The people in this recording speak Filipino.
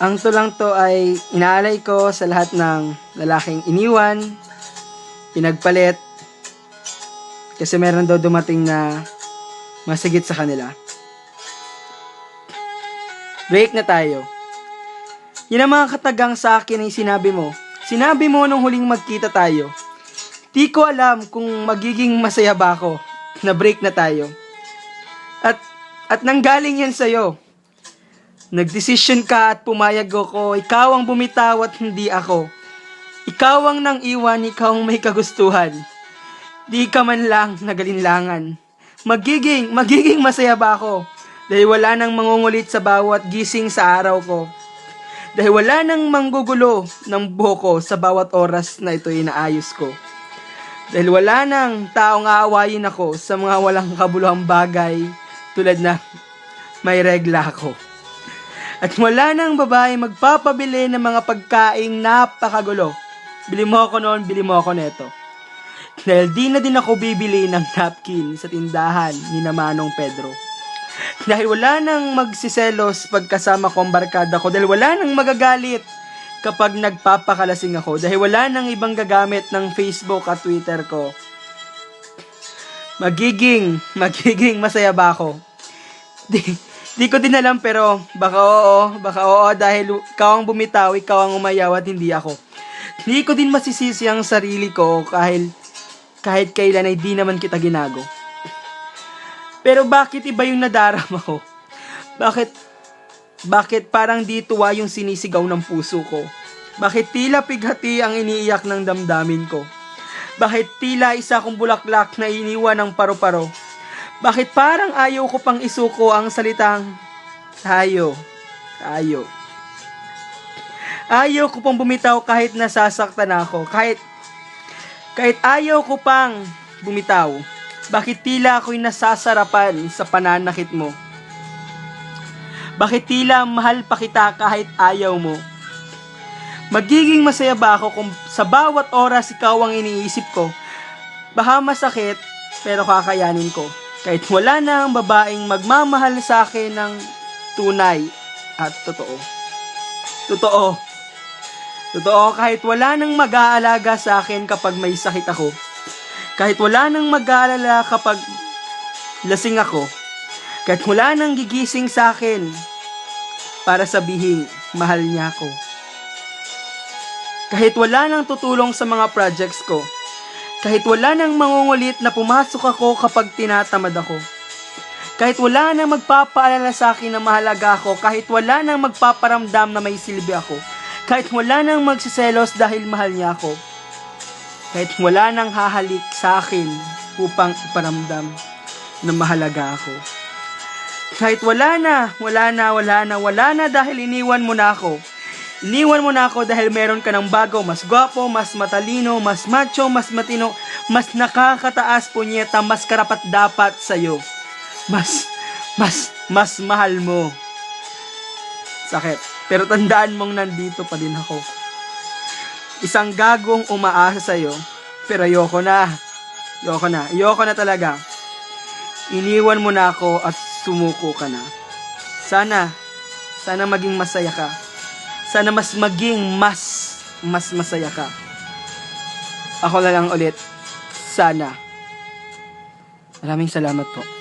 Ang to lang to ay inaalay ko sa lahat ng lalaking iniwan, pinagpalit, kasi meron daw dumating na masigit sa kanila. Break na tayo. Yun ang mga katagang sa akin ay sinabi mo. Sinabi mo nung huling magkita tayo. Di ko alam kung magiging masaya ba ako na break na tayo. At, at nanggaling yan sa'yo. Nagdesisyon ka at pumayag ako, ikaw ang bumitaw at hindi ako. Ikaw ang nang iwan, ikaw ang may kagustuhan. Di ka man lang nagalinlangan. Magiging, magiging masaya ba ako? Dahil wala nang mangungulit sa bawat gising sa araw ko. Dahil wala nang manggugulo ng buho ko sa bawat oras na ito inaayos ko. Dahil wala nang taong aawayin ako sa mga walang kabuluhang bagay tulad na may regla ako. At wala nang babae magpapabili ng mga pagkaing napakagulo. Bili mo ako noon, bili mo ako neto. Dahil di na din ako bibili ng napkin sa tindahan ni Manong Pedro. Dahil wala nang magsiselos pagkasama ko ang barkada ko. Dahil wala nang magagalit kapag nagpapakalasing ako. Dahil wala nang ibang gagamit ng Facebook at Twitter ko. Magiging, magiging masaya ba ako? di ko din alam pero baka oo, baka oo dahil ikaw ang bumitaw, ikaw ang umayaw at hindi ako. Hindi ko din masisisi ang sarili ko kahit kahit kailan ay di naman kita ginago. Pero bakit iba yung nadarama ko? Bakit, bakit parang di tuwa yung sinisigaw ng puso ko? Bakit tila pighati ang iniiyak ng damdamin ko? Bakit tila isa kong bulaklak na iniwan ng paro-paro? Bakit parang ayaw ko pang isuko ang salitang tayo, tayo? Ayaw ko pang bumitaw kahit nasasaktan ako, kahit kahit ayaw ko pang bumitaw, bakit tila ako'y nasasarapan sa pananakit mo? Bakit tila mahal pa kita kahit ayaw mo? Magiging masaya ba ako kung sa bawat oras ikaw ang iniisip ko? Baka masakit, pero kakayanin ko. Kahit wala na ang babaeng magmamahal sa akin ng tunay at totoo. Totoo. Totoo, kahit wala nang mag-aalaga sa akin kapag may sakit ako. Kahit wala nang mag-aalala kapag lasing ako. Kahit wala nang gigising sa akin para sabihin, mahal niya ako. Kahit wala nang tutulong sa mga projects ko. Kahit wala nang mangungulit na pumasok ako kapag tinatamad ako. Kahit wala nang magpapaalala sa akin na mahalaga ako. Kahit wala nang magpaparamdam na may silbi ako. Kahit wala nang magsiselos dahil mahal niya ako. Kahit wala nang hahalik sa akin upang iparamdam na mahalaga ako. Kahit wala na, wala na, wala na, wala na dahil iniwan mo na ako. Iniwan mo na ako dahil meron ka ng bago, mas gwapo, mas matalino, mas macho, mas matino, mas nakakataas punyeta, mas karapat dapat sa'yo. Mas, mas, mas mahal mo. Sakit. Pero tandaan mong nandito pa din ako. Isang gagong umaasa sa'yo, pero ayoko na. Ayoko na. Ayoko na talaga. Iniwan mo na ako at sumuko ka na. Sana, sana maging masaya ka. Sana mas maging mas, mas masaya ka. Ako na lang ulit. Sana. Maraming salamat po.